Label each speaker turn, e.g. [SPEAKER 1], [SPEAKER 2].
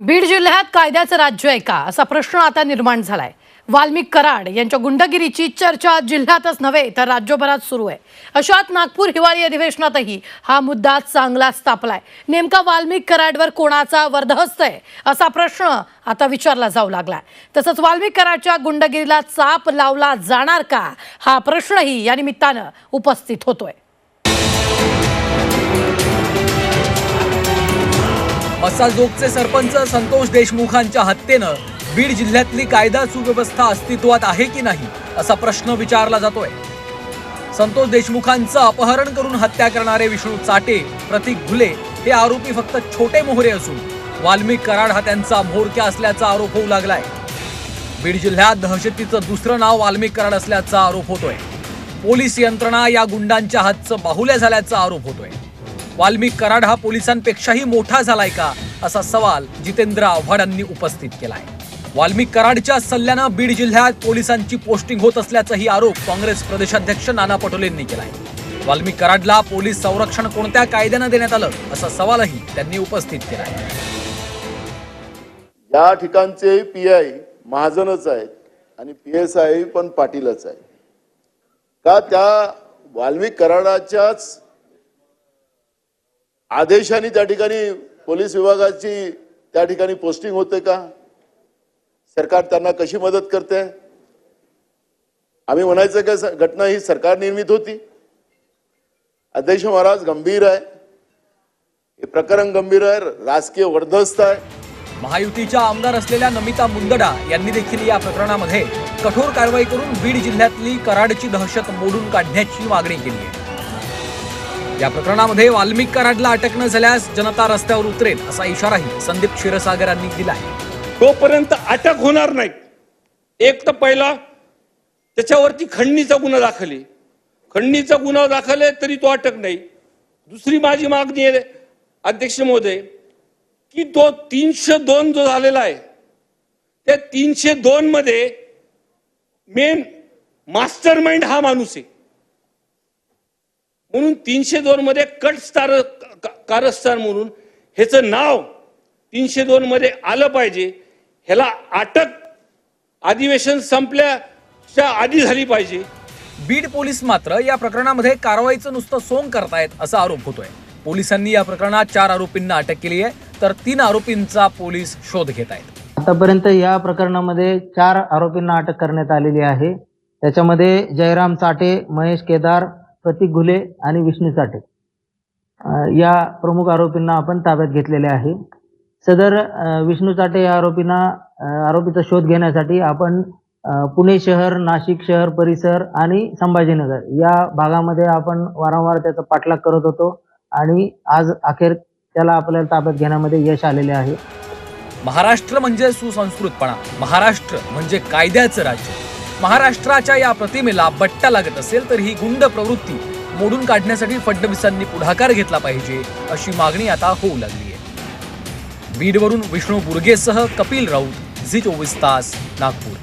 [SPEAKER 1] बीड जिल्ह्यात कायद्याचं राज्य आहे का? असा प्रश्न आता निर्माण झालाय. वाल्मिक कराड यांच्या गुंडगिरीची चर्चा जिल्ह्यातच नव्हे तर राज्यभरात सुरू आहे. अशात नागपूर हिवाळी अधिवेशनातही हा मुद्दा चांगलाच तापलाय नेमका वाल्मिक कराडवर कोणाचा वर्धहस्त आहे असा प्रश्न आता विचारला जाऊ लागलाय. तसंच वाल्मिक कराडच्या गुंडगिरीला चाप लावला जाणार का हा प्रश्नही या निमित्तानं उपस्थित होतोय.
[SPEAKER 2] मसाजोगचे सरपंच संतोष देशमुखांच्या हत्येनं बीड जिल्ह्यातली कायदा सुव्यवस्था अस्तित्वात आहे की नाही असा प्रश्न विचारला जातोय. संतोष देशमुखांचं अपहरण करून हत्या करणारे विष्णू चाटे प्रतीक घुले हे आरोपी फक्त छोटे मोहरे असून वाल्मिक कराड हा त्यांचा म्होरक्या असल्याचा आरोप होऊ लागलाय. बीड जिल्ह्यात दहशतीचं दुसरं नाव वाल्मिक कराड असल्याचा आरोप होतोय. पोलीस यंत्रणा या गुंडांच्या हातचं बाहुल्या झाल्याचा आरोप होतोय. वाल्मिक कराड हा पोलिसांपेक्षाही मोठा झालाय का? असा सवाल जितेंद्र आव्हाडांनी उपस्थित केलाय. वाल्मिक कराडच्या सल्ल्यानं बीड जिल्ह्यात पोलिसांची पोस्टिंग होत असल्याचाही आरोप काँग्रेस प्रदेशाध्यक्ष नाना पटोलेंनी केलाय. वाल्मिक कराडला पोलीस संरक्षण कोणत्या कायद्यानं देण्यात आलं? असा सवालही त्यांनी उपस्थित केलाय.
[SPEAKER 3] या ठिकाणचे पी आय महाजनच आहेत आणि पी एस आय पण पाटीलच आहे का त्या वाल्मिक कराडाच्याच आदेशाने त्या ठिकाणी पोलीस विभागाची त्या ठिकाणी पोस्टिंग होते का? सरकार त्यांना कशी मदत करते? आम्ही म्हणायचं का घटना ही सरकार निर्मित होती. अध्यक्ष महाराज गंभीर आहे. हे प्रकरण गंभीर आहे. राजकीय वर्धस्त आहे.
[SPEAKER 2] महायुतीच्या आमदार असलेल्या नमिता मुंदडा यांनी देखील या प्रकरणामध्ये कठोर कारवाई करून बीड जिल्ह्यातली कराडची दहशत मोडून काढण्याची मागणी केली आहे. या प्रकरणामध्ये वाल्मिक कराडला अटक न झाल्यास जनता रस्त्यावर उतरेल असा इशाराही संदीप क्षीरसागर यांनी दिला आहे.
[SPEAKER 4] तोपर्यंत अटक होणार नाही. एक तर पहिला त्याच्यावरती खंडणीचा गुन्हा दाखल आहे. खंडणीचा गुन्हा दाखल आहे तरी तो अटक नाही. दुसरी माझी मागणी आहे अध्यक्ष महोदय की तो तीनशे दोन जो झालेला आहे त्या तीनशे दोन मध्ये मेन मास्टर माइंड हा माणूस आहे. म्हणून तीनशे दोन मध्ये कट स्टार कारस्थान म्हणून ह्याचं नाव तीनशे दोन मध्ये आलं पाहिजे. ह्याला अटक अधिवेशन संपल्याच्या आधी झाली पाहिजे.
[SPEAKER 2] बीड पोलीस मात्र या प्रकरणामध्ये कारवाईचं नुसतं सोंग करतायत असा आरोप होतोय. पोलिसांनी या प्रकरणात चार आरोपींना अटक केली आहे तर तीन आरोपींचा पोलीस शोध घेत आहेत.
[SPEAKER 5] आतापर्यंत या प्रकरणामध्ये चार आरोपींना अटक करण्यात आलेली आहे. त्याच्यामध्ये जयराम चाटे महेश केदार प्रतीक घुले आणि विष्णू चाटे. या प्रमुख आरोपींना आपण ताब्यात घेतलेले आहे. सदर विष्णू चाटे या आरोपींना आरोपीचा शोध घेण्यासाठी आपण पुणे शहर नाशिक शहर परिसर आणि संभाजीनगर या भागामध्ये आपण वारंवार त्याचा पाठलाग करत होतो आणि आज अखेर त्याला आपल्याला ताब्यात घेण्यामध्ये यश आलेले आहे.
[SPEAKER 2] महाराष्ट्र म्हणजे सुसंस्कृतपणा. महाराष्ट्र म्हणजे कायद्याचं राज्य. महाराष्ट्राच्या या प्रतिमेला बट्टा लागत असेल तर ही गुंड प्रवृत्ती मोडून काढण्यासाठी फडणवीसांनी पुढाकार घेतला पाहिजे अशी मागणी आता होऊ लागली आहे. बीडवरून विष्णू बुर्गेसह कपिल राऊत झी चोवीस तास नागपूर.